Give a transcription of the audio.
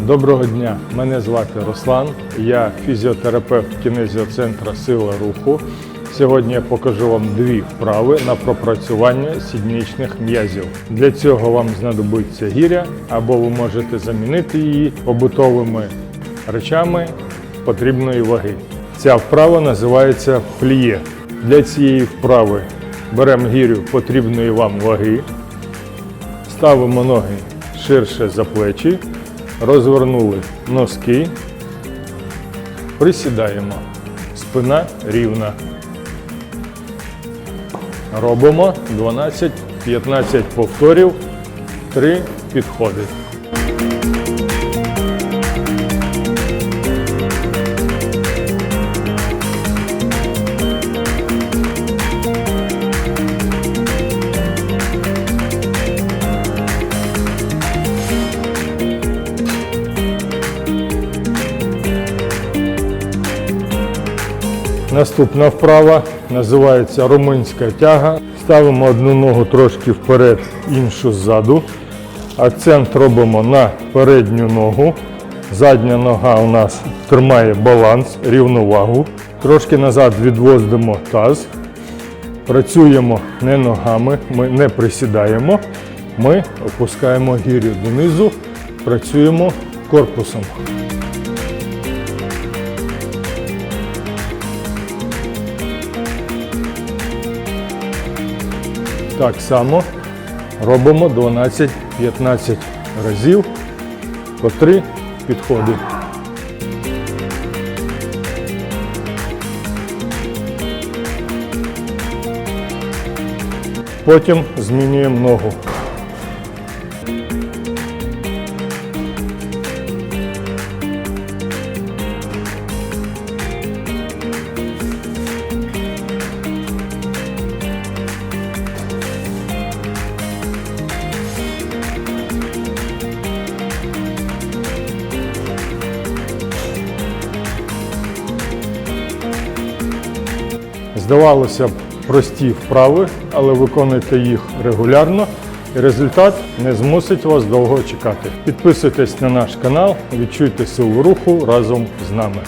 Доброго дня, мене звати Руслан, я фізіотерапевт кінезіоцентра Сила руху. Сьогодні я покажу вам дві вправи на пропрацювання сідничних м'язів. Для цього вам знадобиться гіря, або ви можете замінити її побутовими речами потрібної ваги. Ця вправа називається пліє. Для цієї вправи беремо гірю потрібної вам ваги, ставимо ноги ширше за плечі, розвернули носки, присідаємо. Спина рівна. Робимо 12-15 повторів, 3 підходи. Наступна вправа називається румунська тяга. Ставимо одну ногу трошки вперед, іншу ззаду. Акцент робимо на передню ногу. Задня нога у нас тримає баланс, рівновагу. Трошки назад відводимо таз. Працюємо не ногами, ми не присідаємо. Ми опускаємо гірю донизу, працюємо корпусом. Так само робимо 12-15 разів по 3 підходи. Потім змінюємо ногу. Здавалося б, прості вправи, але виконуйте їх регулярно, і результат не змусить вас довго чекати. Підписуйтесь на наш канал, відчуйте силу руху разом з нами.